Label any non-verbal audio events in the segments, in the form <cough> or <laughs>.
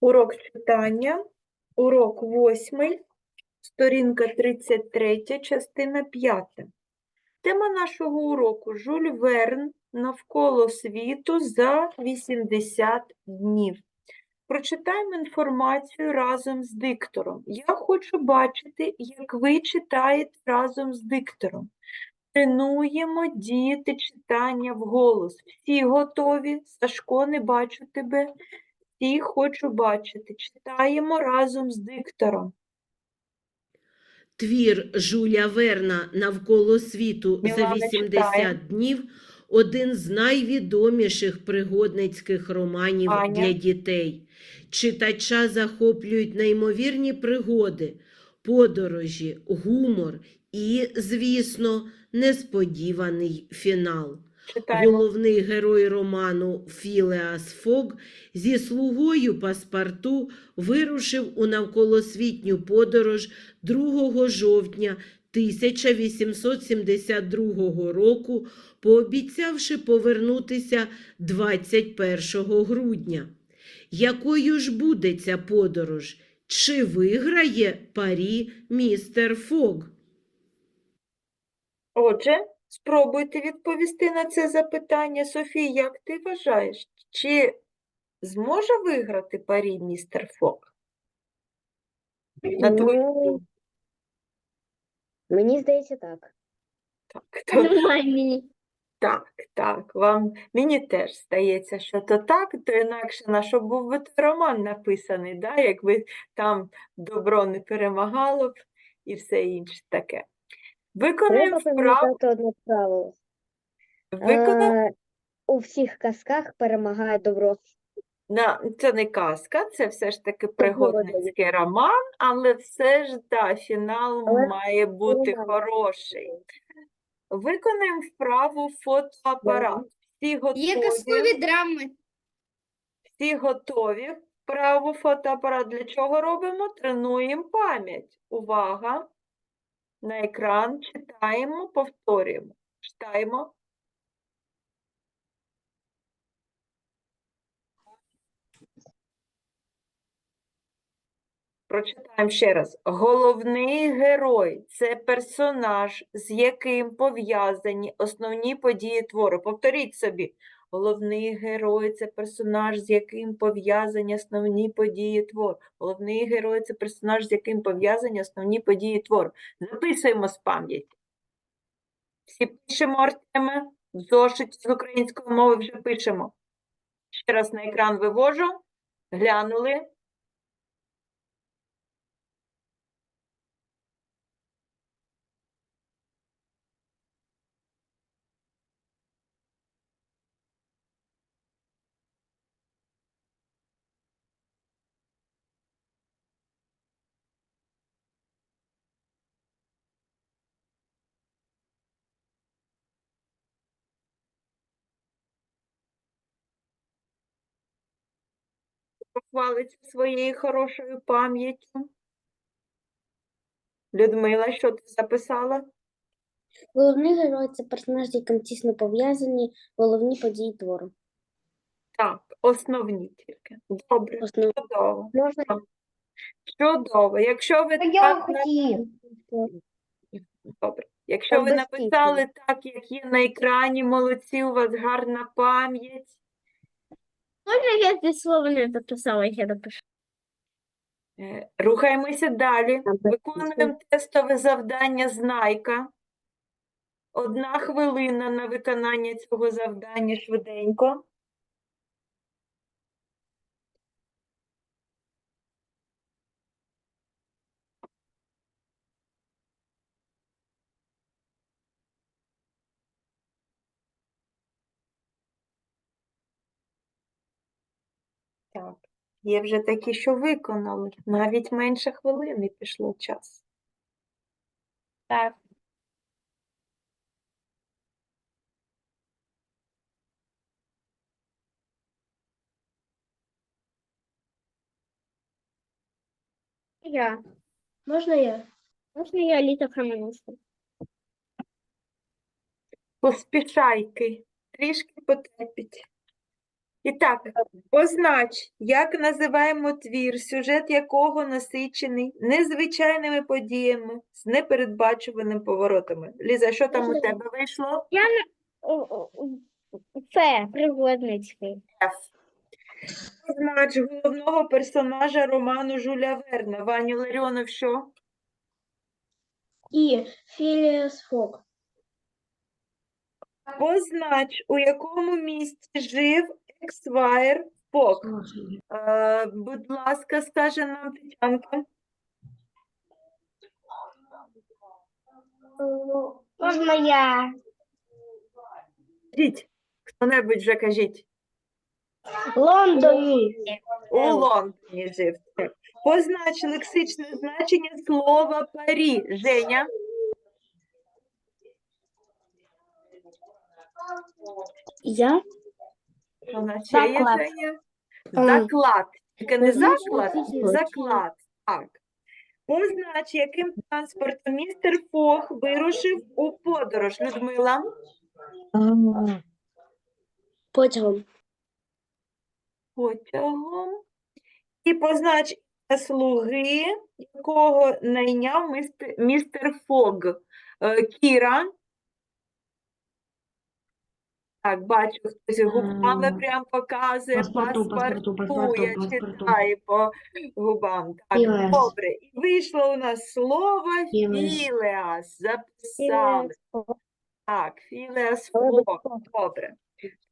Урок читання, урок 8, сторінка 33, частина 5. Тема нашого уроку Жюль Верн навколо світу за 80 днів. Прочитаємо інформацію разом з диктором. Я хочу бачити, як ви читаєте разом з диктором. Тренуємо діти читання вголос. Всі готові? Сашко, не бачу тебе. Всі хочу бачити. Читаємо разом з диктором. Твір Жуля Верна «Навколо світу за Мілана 80 читає. днів» – один з найвідоміших пригодницьких романів Аня. для дітей. Читача захоплюють неймовірні пригоди, подорожі, гумор і, звісно, несподіваний фінал. Читаємо. Головний герой роману Філеас Фог зі слугою паспорту вирушив у навколосвітню подорож 2 жовтня 1872 року, пообіцявши повернутися 21 грудня. Якою ж буде ця подорож? Чи виграє парі містер Фог? Отже, спробуйте відповісти на це запитання. Софія, як ти вважаєш, чи зможе виграти парі містер Фок? На твою Ну, думку. Мені здається, так. Так, то, так, так, вам, мені теж здається, що то так, то інакше на що був би той роман написаний, да? якби там добро не перемагало б і все інше таке. Виконаємо Треба вправу, пам'ятати одне правило. виконаємо Е, у всіх казках перемагає добро. На, це не казка, це все ж таки пригодницький роман, але все ж, да, фінал Але має бути роман. хороший. Виконаємо вправу фотоапарат. Всі Є готові? казкові драми. Всі готові? Вправу фотоапарат для чого робимо? Тренуємо пам'ять. Увага! На екран читаємо, повторюємо. Читаємо. Прочитаємо ще раз. Головний герой це персонаж, з яким пов'язані основні події твору. Повторіть собі. Головний герой це персонаж, з яким пов'язані основні події твору. Головний герой це персонаж, з яким пов'язані основні події твору. Записуємо з пам'яті. Всі пишемо Артеме. В зошиті з української мови вже пишемо. Ще раз на екран вивожу. Глянули. Похвалиться своєю хорошою пам'яттю. Людмила, що ти записала? Головний герой це персонаж, з яким тісно пов'язані головні події твору. Так, основні тільки. Добре, Основ... чудово. Можна Чудово. Якщо ви Я так на- Добре. Якщо ви написали так, як є на екрані, молодці, у вас гарна пам'ять. Можна я зі слова не дописала, я допишу. Е, Рухаємося далі. Виконуємо тестове завдання знайка. Одна хвилина на виконання цього завдання швиденько. Так, є вже такі, що виконали. Навіть менше хвилини пішло час. Так. Я. Можна я? Можна я Літа Хамануська? Поспішайки, трішки потерпіть. І так, познач, як називаємо твір, сюжет якого насичений незвичайними подіями з непередбачуваними поворотами. Ліза, що там у тебе вийшло? Це пригодницький. Ф. Познач головного персонажа роману Жуля Верна. Ваню Ларіонов, що? І Філіас Фок. Познач, у якому місті жив Ексвайр Фок. Е, будь ласка, скаже нам Тетянка. Можна я? Кажіть, хто-небудь вже кажіть. Лондоні. У Лондоні жив. Познач лексичне значення слова парі. Женя. Я? Заклад. Женя. Заклад. Тільки не заклад, заклад. Так. Познач, яким транспортом містер Фох вирушив у подорож. Людмила. Потягом. Потягом. І познач слуги, якого найняв містер, містер Фог. Е, Кіра. Так, бачу, хтось губами Ем, прям показує. паспорту, паспорту, паспорту, я паспорту. читаю по губам. Так, Філеас. добре. І вийшло у нас слово Філеас. філеас. Записали. Так, філеас Фог. Добре.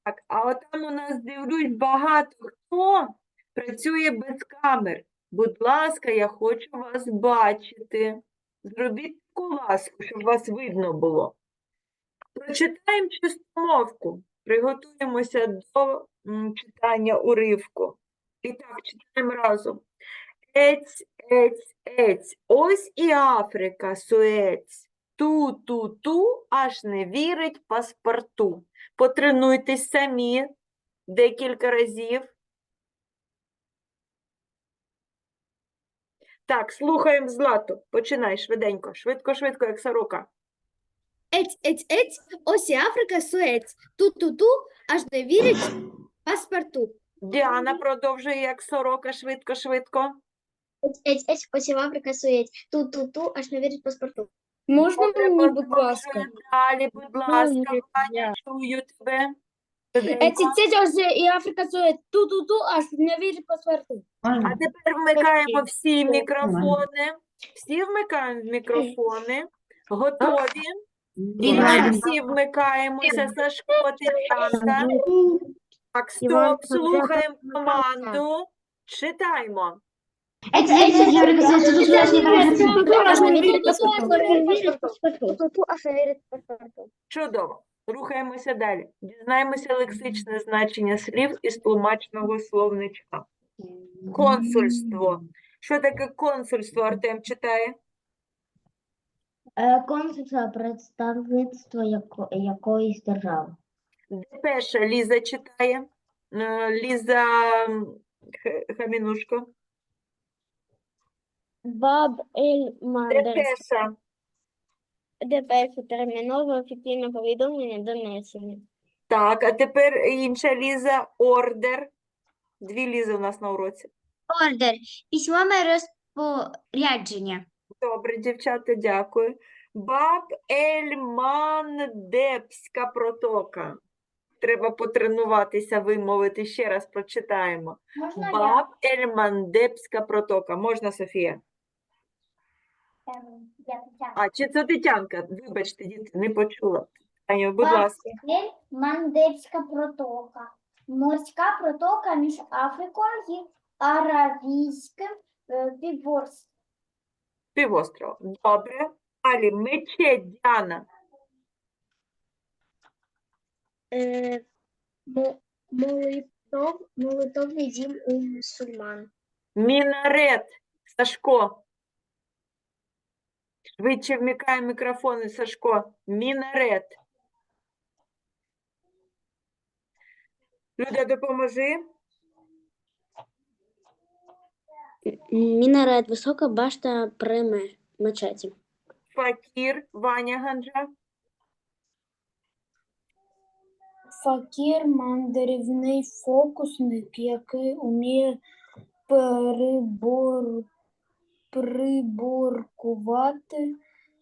Так, а от там у нас дивлюсь багато хто працює без камер. Будь ласка, я хочу вас бачити. Зробіть таку ласку, щоб вас видно було. Прочитаємо чистомовку. Приготуємося до читання уривку. І так, читаємо разом. Ець, ець, ець. Ось і Африка, суець. Ту-ту-ту, аж не вірить паспорту. Потренуйтесь самі декілька разів. Так, слухаємо Злату. Починай швиденько, швидко, швидко, як сорока. Ець, ець, ець, ось і Африка, суець. Ту-ту-ту, аж не вірить паспорту. Діана продовжує як сорока, швидко, швидко. Ець, ець, ець, ось і Африка суєць. Ту-ту-ту, аж не вірить паспорту. Можна Добре, мені, будь ласка? Далі, будь ласка, Ваня, чую тебе. Ець, Швиденько. ець, ець, ось і Африка, суець. Ту-ту-ту, аж не вірить паспорту. А тепер вмикаємо всі мікрофони. Всі вмикаємо мікрофони. Готові? І ми всі вмикаємося, Сашко, Тетянка. Так, Іван, стоп, слухаємо команду. Читаємо. Не. Чудово. Рухаємося далі. Дізнаємося лексичне значення слів із тлумачного словничка. Консульство. Що таке консульство, Артем читає? Е, Консульство представництво яко- якоїсь держави. Депеша Ліза читає. Е, Ліза Хамінушко. Баб Ель Мандерс. Депеша. ДПС термінове офіційне повідомлення донесення. Так, а тепер інша Ліза. Ордер. Дві Лізи у нас на уроці. Ордер. Письмове розпорядження. Добре, дівчата, дякую. Баб Ельмандепська протока. Треба потренуватися вимовити. Ще раз прочитаємо. Можна Баб Ельмандепська протока. Можна, Софія? А, чи це Тетянка? Вибачте, діти, не почула. Аня, будь ласка. Мандельська протока. Морська протока між Африкою і Аравійським е, півостровом. Півостров. Добре. Далі, мечеть Діана. Е, мо- молитов- Молитовний дім у мусульман. Мінарет. Сашко. Швидше вмикай мікрофон, Сашко. Мінарет. Люда, допоможи. Мінарет, висока башта при ме- мечеті. Факір, Ваня Ганджа. Факір мандрівний фокусник, який уміє перебор... приборкувати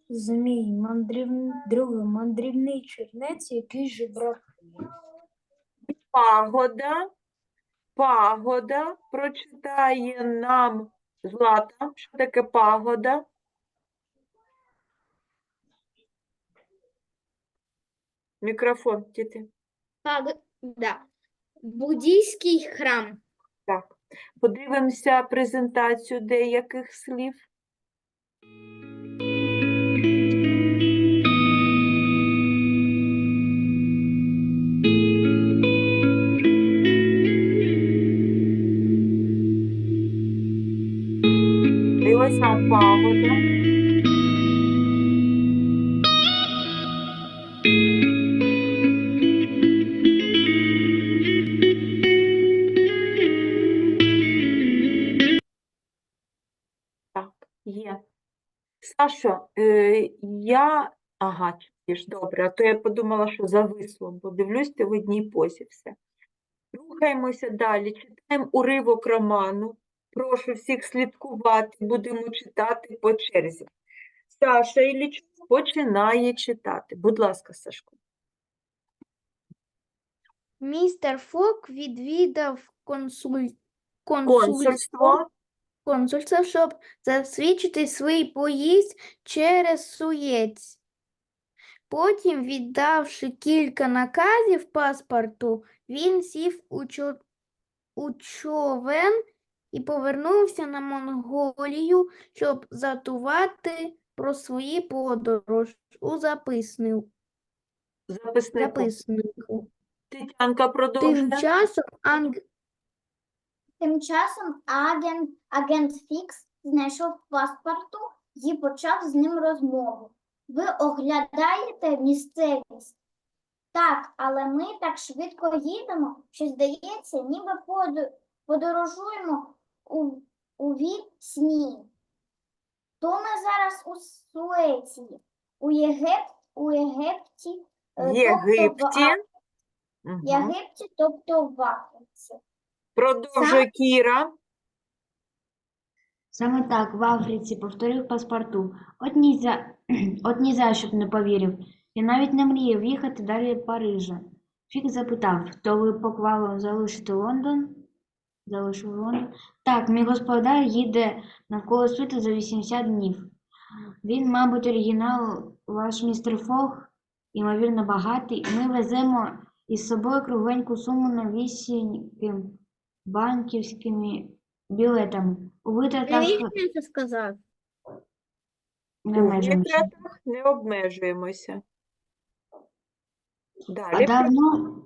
змій. Мандрів... Другий мандрівний чернець, який жебракує. Пагода. Пагода. Прочитає нам Злата. Що таке пагода? Мікрофон, діти. Пагода. Буддійський храм. Так. Подивимося презентацію деяких слів. Вам пагода. Так, є. Сашо, е, я. Ага, чуєш, добре, а то я подумала, що зависло, бо дивлюсь, ти в одній позі все. Рухаємося далі, читаємо уривок роману. Прошу всіх слідкувати, будемо читати по черзі. Саша Іллічук починає читати. Будь ласка, Сашко. Містер Фок відвідав консуль... Консульство. консульство, щоб засвідчити свій поїзд через Суєць. Потім, віддавши кілька наказів паспорту, він сів у, чо... у човен і повернувся на Монголію, щоб затувати про свої подорож у записнику. Записнику. записнику. Тетянка Тим часом анг... Тим часом агент, агент Фікс знайшов паспорту і почав з ним розмову. Ви оглядаєте місцевість? Так, але ми так швидко їдемо, що здається, ніби подорожуємо у, у сні. То ми зараз у Суеції, у, Єгип, у Єгипті, е, тобто в Єгипті. Аф- Мгм. Єгипті, тобто в Африці. Продовжує Кіра. Саме так, в Африці, повторив паспорту. От ні за, <clears throat> от ні за що б не повірив. Я навіть не мріяв їхати далі Парижа. Фік запитав, то ви поквало залишите Лондон? Залишив Лондон? Так, мій господар їде навколо світу за 80 днів. Він, мабуть, оригінал, ваш містер Фог, ймовірно, багатий. Ми веземо із собою кругленьку суму новісіньким банківськими білетами. У витратах це сказав? не У межимося. витратах не обмежуємося. А Далі. давно,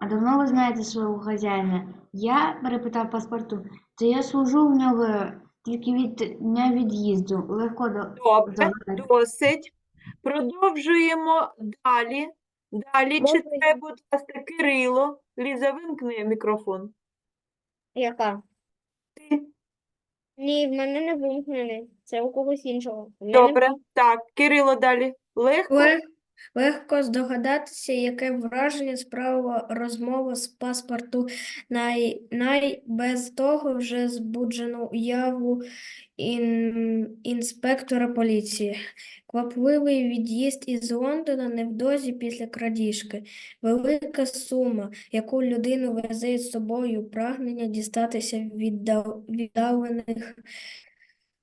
а давно ви знаєте свого хазяїна? Я перепитав паспорту, то я служу в нього тільки від дня від'їзду. Легко до Добре, загадати. досить. Продовжуємо далі. Далі Можна читай, будь ласка, Кирило. Ліза, вимкни мікрофон. Яка? Ти. Ні, в мене не вимкнений. Це у когось іншого. В мене Добре. Так, Кирило далі. Легко. Лег- Легко здогадатися, яке враження справила розмова з паспорту най, най без того вже збуджену уяву ін, інспектора поліції. Квапливий від'їзд із Лондона невдовзі після крадіжки. Велика сума, яку людину везе з собою, прагнення дістатися віддал, віддалених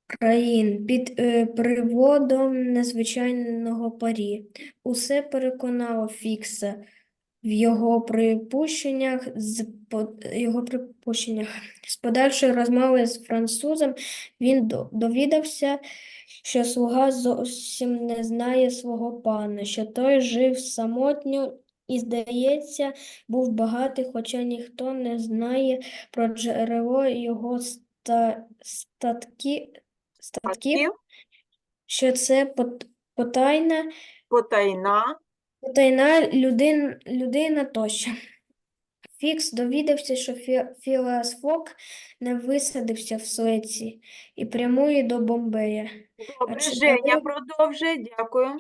країн під е, приводом незвичайного парі. Усе переконало Фікса в його припущеннях з його припущеннях. З подальшої розмови з французом він довідався, що слуга зовсім не знає свого пана, що той жив самотньо і, здається, був багатий, хоча ніхто не знає про джерело його ста, статки, статків, що це потайна Потайна. Потайна людин, людина тощо. Фікс довідався, що Фі, Філас Фок не висадився в Суеці і прямує до Бомбея. Добре, чи Женя дорога- продовжує. Дякую.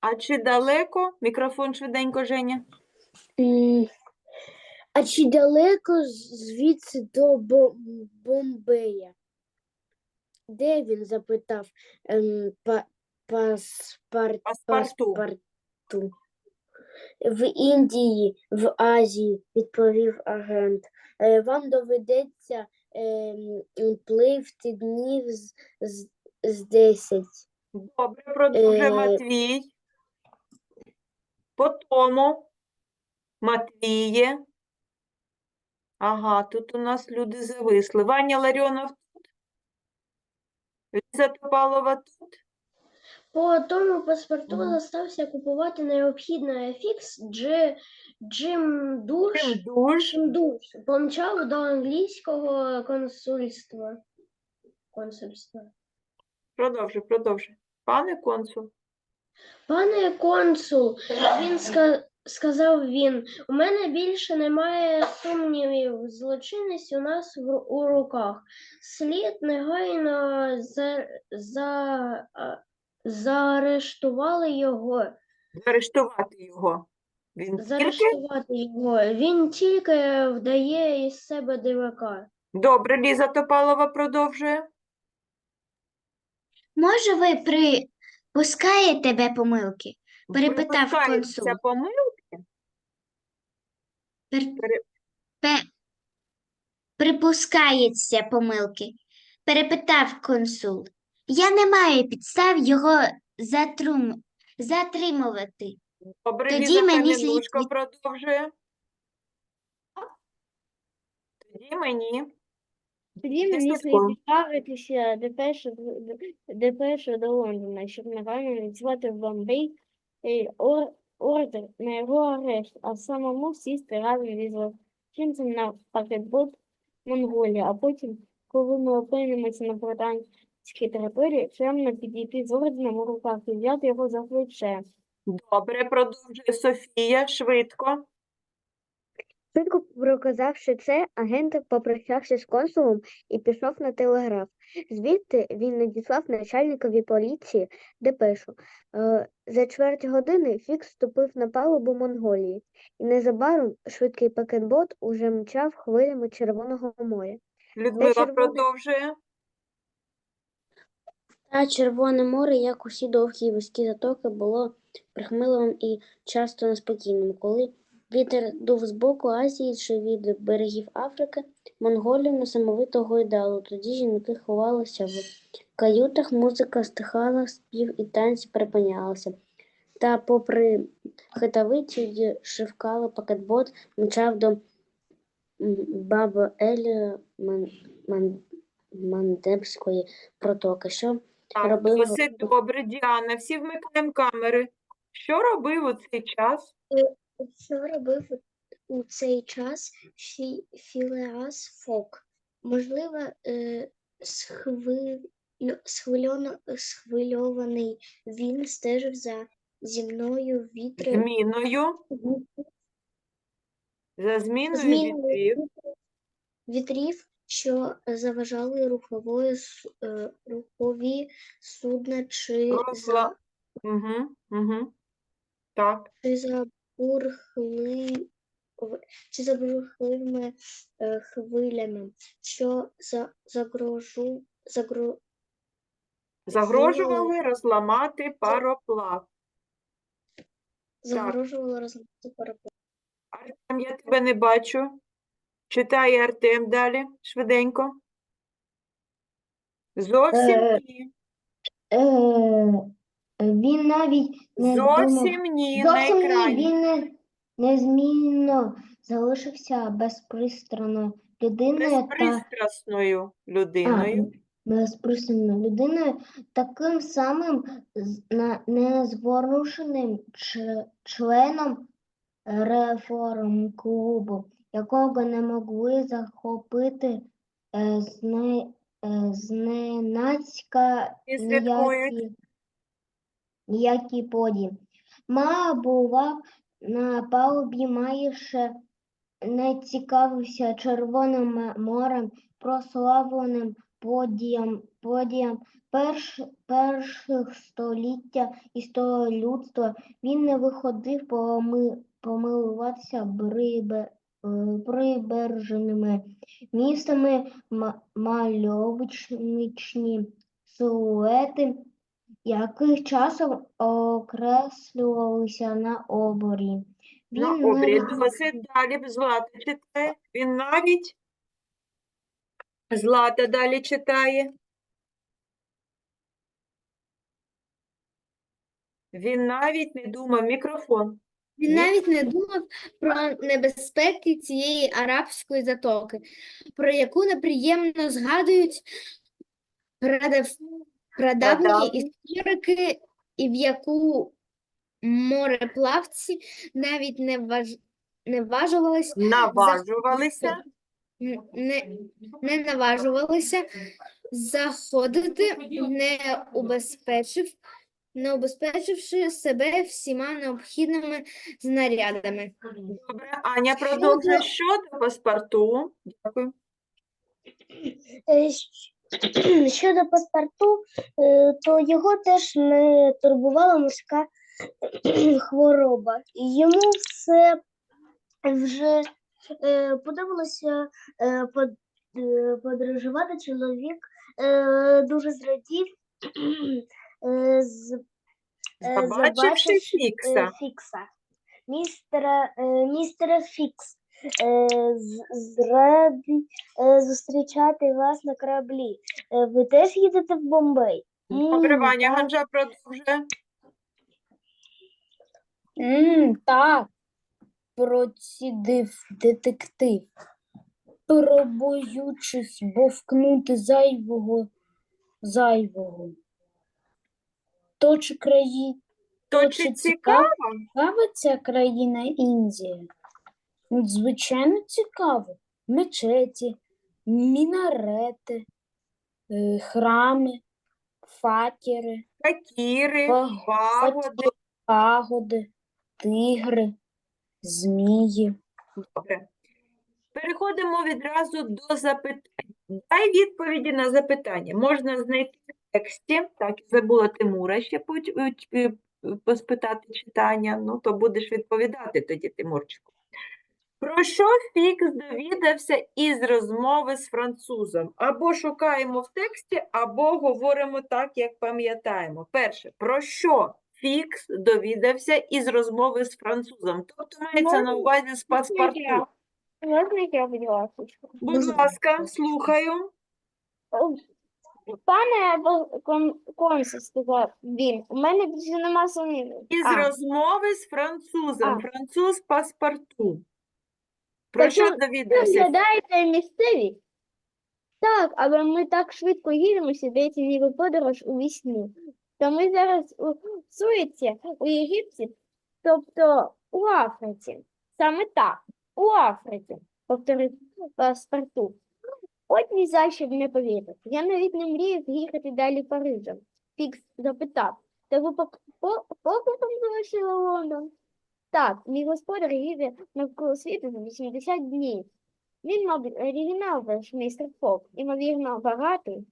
А чи далеко? Мікрофон швиденько, Женя. А чи далеко звідси до Бомбея? Де він? запитав ем, па, паспар, Паспорту. паспорту. В Індії, в Азії, відповів агент. Е, Вам доведеться ем, пливти днів з, з, з 10. Добре, продовжує Е, Матвій. Потому Матвіє. Ага, тут у нас люди зависли. Ваня Ларіонов тут. Топалова тут. По тому паспорту застався купувати необхідний афікс Джи, Джим Душ. Чим душ. Джим Душ помчав до англійського консульства. Консульства. Продовжуй, продовжуй. Пане консул. Пане консул, він ска- сказав він, у мене більше немає сумнівів. Злочинець у нас в, у руках. Слід негайно за, за, заарештували його. Заарештувати його. Він тільки Заарештувати його. Він тільки вдає із себе дивака. добре, Ліза Топалова продовжує. Може, ви припускаєте тебе помилки? Перепитав Припускаються консул. помилки. Пер- пе- Припускається помилки. Перепитав консул. Я не маю підстав його затрум... затримувати. Добре, Тоді мені слід продовжує. Тоді мені. Тоді мені слід відправитися депешу, депешу до Лондона, щоб негайно відзвати в Бомбей е, ор- ордер на його арешт, а самому сісти разом із злочинцем на пакетбот Монголії, а потім, коли ми опинимося на британській території, чемно підійти з орденом у руках і взяти його за плече. Добре, продовжує Софія швидко. Швидко проказавши це, агент попрощався з консулом і пішов на телеграф. Звідти він надіслав начальникові поліції депешу. Е, За чверть години Фікс вступив на палубу Монголії, і незабаром швидкий пакетбот уже мчав хвилями Червоного моря. Людмила червоне. продовжує. Та Червоне море, як усі довгі і вузькі затоки, було прихмиливим і часто неспокійним. Коли вітер дув з боку Азії чи від берегів Африки, Монголію несамовито гойдало. Тоді жінки ховалися в каютах, музика стихала, спів і танці припинялися. Та, попри хитавиці, шивкали пакетбот, мчав до м, Баба Елі Ман, Ман, Мандебської протоки. Що Так, робив досить добре, Діана. Всі вмикаємо камери. Що робив у цей час? Що робив у цей час Фі... Філеас Фок? Можливо, е, схви... схвильоно... схвильований він стежив за зімною вітри... Зміною. За зміною зміною вітрів. вітрів, що заважали рухової... е, рухові судна чи, Розла- за... Угу, угу. Так. чи забурхли... в- чи забурхливими е, хвилями, що за... загрожу... загро... Загрожували розламати пароплав. загрожувало розламати пароплав. Артем, я тебе не бачу. Читає Артем далі, швиденько. Зовсім Е, ні. Він навіть не. Зовсім ні на Зовсім ні, екрані. він не, незмінно залишився безпристранною людиною та Безпристрасною людиною. безпристрасною людиною, таким самим з- на- незворушеним ч- членом реформ клубу, якого не могли захопити е, зне, е, зненацька І слідкують. ніякі, ніякі події. Ма бував на палубі майже не цікавився Червоним морем, прославленим подіям, подіям перш, перших століття історії людства. Він не виходив поми, помилуватися брибе, прибережними містами, ма- мальовничні силуети, яких часом окреслювалися на оборі. На Він обрі навіть- досить далі Злата читає. Він навіть Злата далі читає. Він навіть не думав мікрофон. Він Ні. навіть не думав про небезпеки цієї арабської затоки, про яку неприємно згадують прадав... прадавні Прадавні. історики, і в яку мореплавці навіть не, важ... не важувались Наважувалися. н- не, не наважувалися заходити, не убезпечив, не убезпечивши себе всіма необхідними знарядами. Добре, Аня продовжує. Щодо паспорту. Дякую. Е, щ- <clears throat> Щодо паспорту, е, то його теж не турбувала морська <clears throat> хвороба. Йому все вже е, подобалося е, под- подорожувати. Чоловік дуже зрадів, <clears throat> з- Побачивши Фікса. Фікса. Містера, містере Фікс, зрадий е, зустрічати вас на кораблі. Е, ви теж їдете в Бомбей? Добре, «М, Ваня так, Ганжа продовжує. М, так, процідив детектив, пробоючись бовкнути зайвого зайвого. То чи краї... То чи цікаво? цікава ця країна Індія? Звичайно, цікаво. Мечеті, мінарети, е, храми, факери, Такіри, Па- пагоди. пагоди, тигри, змії. Добре. Переходимо відразу до запитань. Дай відповіді на запитання. Можна знайти в тексті. Так, забула Тимура ще путь- уть- е, поспитати читання. Ну, то будеш відповідати тоді, Тимурчику. Про що Фікс довідався із розмови з французом? Або шукаємо в тексті, або говоримо так, як пам'ятаємо. Перше, про що Фікс довідався із розмови з французом? Тобто мається на увазі з паспорту. Можна я, будь ласка? Будь ласка, слухаю. Пане консул, сказав він, у мене більше нема сумнівів. Із А. розмови з французом. А. Француз паспорту. Про що довідався? вглядаєте місцевість? Так, але ми так швидко їдемо, здається, ніби подорож у вісні. То ми зараз у Суеці, у Єгипті, тобто у Африці. Саме так, у Африці, повторив паспорту. От ні за що б не повірив. Я навіть не мріяв їхати далі Парижем. Фікс запитав. Та ви пок- по- покликом залишили Лондон? Так, мій господар їде навколо світу за 80 днів. Він, мабуть, оригінал ваш містер Фок, імовірно, багатий.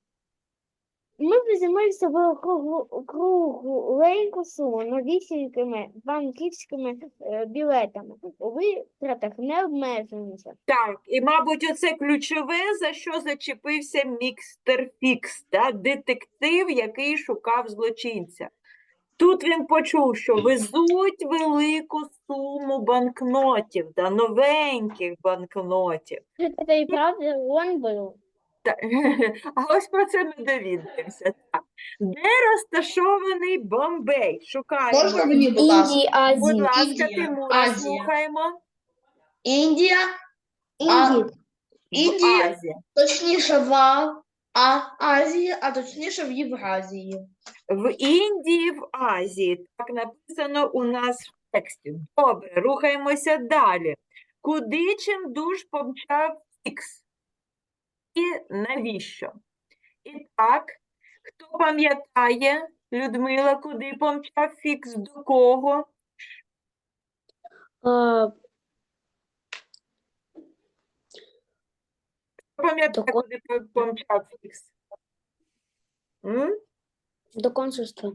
Ми веземо з собою кругу, кругленьку суму новісінькими банківськими е, білетами. У витратах не обмежуємося. Так, і, мабуть, оце ключове, за що зачепився містер Фікс, та? детектив, який шукав злочинця. Тут він почув, що везуть велику суму банкнотів, та, новеньких банкнотів. Це і правда он був. <laughs> А ось про це ми довідаємося. Так. Де розташований Бомбей? Шукаємо. Можна мені, будь ласка? Індії, Азії. Будь ласка, Індія, Тимура, Азія. слухаємо. Індія, Індії. В Індія, Азії. точніше в А- а, Азії, а точніше в Євразії. В Індії, в Азії. Так написано у нас в тексті. Добре, рухаємося далі. Куди чим душ помчав Фікс? І навіщо? І так, хто пам'ятає, Людмила, куди помчав Фікс, до кого? А, Хто пам'ятає, До ко- куди по- помчав Фікс? М? До консульства.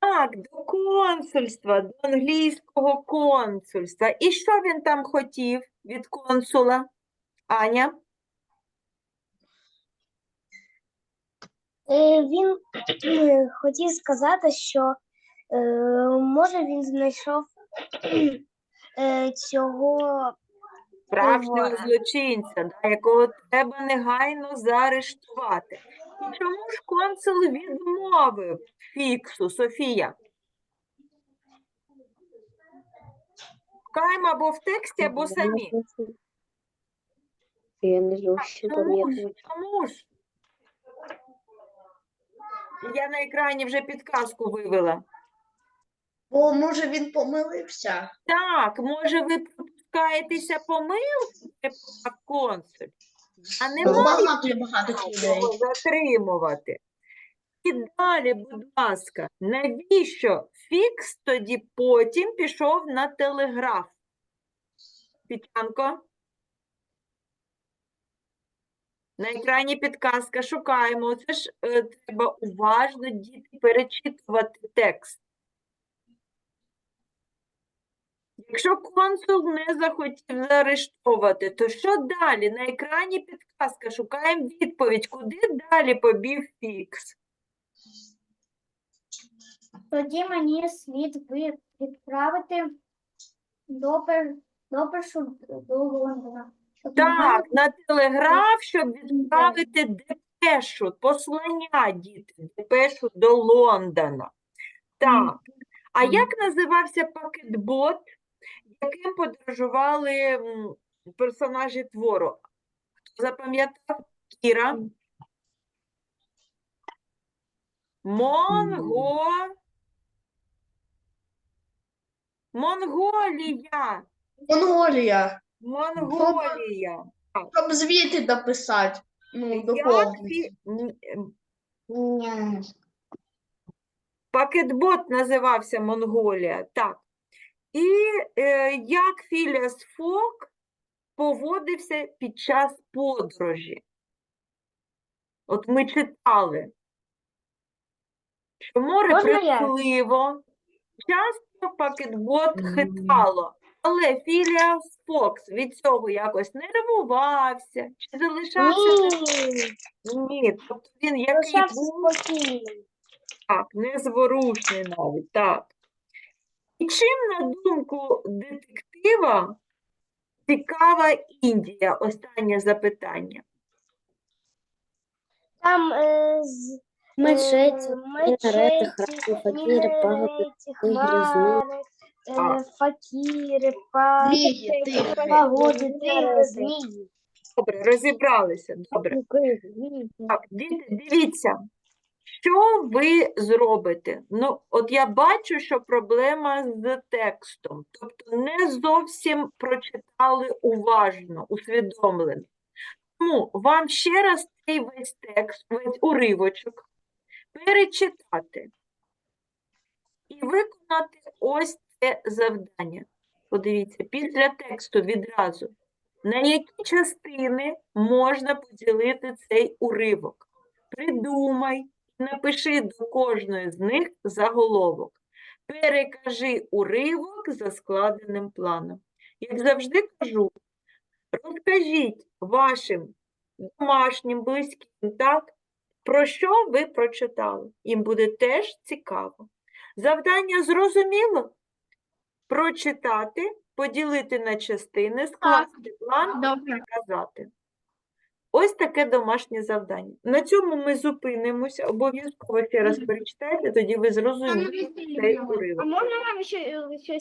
Так, до консульства, до англійського консульства. І що він там хотів від консула? Аня? Е, Він е, хотів сказати, що е, може він знайшов е, цього Справжнього злочинця, да, якого треба негайно заарештувати. І Чому ж консул відмовив Фіксу, Софія? Шукаємо або в тексті, або самі. Я не ж? пам'ятаю. Чому ж? Я на екрані вже підказку вивела. Бо може він помилився. Так, може ви припускаєтеся помилки, а консуль? А не багато людей. затримувати. І далі, будь ласка, навіщо Фікс тоді потім пішов на телеграф? Тетянко? На екрані підказка, шукаємо. Це ж е, треба уважно діти перечитувати текст. Якщо консул не захотів заарештовувати, то що далі? На екрані підказка, шукаємо відповідь, куди далі побіг Фікс? Тоді мені слід відправити допер, допершу до Лондона. Так, на телеграф, щоб відправити депешу, послання діти, депешу до Лондона. Так. А як називався пакетбот, яким подорожували персонажі твору? Хто запам'ятав? Кіра? Монго. Монголія. Монголія. Монголія. Щоб звідти дописати. Ну, доповнити. ем, Пакетбот називався Монголія, так. І е, як Філіас Фок поводився під час подорожі? От ми читали, що море Можна прихливо, часто пакетбот хитало, але Філіас Фокс від цього якось нервувався. Чи залишався Ні, ні, тобто він який був? спокійним. так, незворушний навіть, так. І чим, на думку детектива, цікава Індія? Останнє запитання. Там е, з Мечеті, е, мінарети, храми, факіри, пагоди, тигри, хмари, е, факіри, Змії, пагоди, тигри. пагоди, тигри, змії. Добре, розібралися. Добре. Так, діти, дивіться, що ви зробите? Ну, от я бачу, що проблема з текстом, тобто не зовсім прочитали уважно, усвідомлено. Тому вам ще раз цей весь текст, весь уривочок перечитати і виконати ось це завдання. Подивіться, після тексту відразу, на які частини можна поділити цей уривок. Придумай, напиши до кожної з них заголовок. Перекажи уривок за складеним планом. Як завжди кажу, розкажіть вашим домашнім, близьким, так, про що ви прочитали. Їм буде теж цікаво. Завдання зрозуміло? Прочитати, поділити на частини, скласти план Добре. сказати. Ось таке домашнє завдання. На цьому ми зупинимося. Обов'язково ще раз перечитайте, тоді ви зрозумієте цей уривок. можна вам ще, ще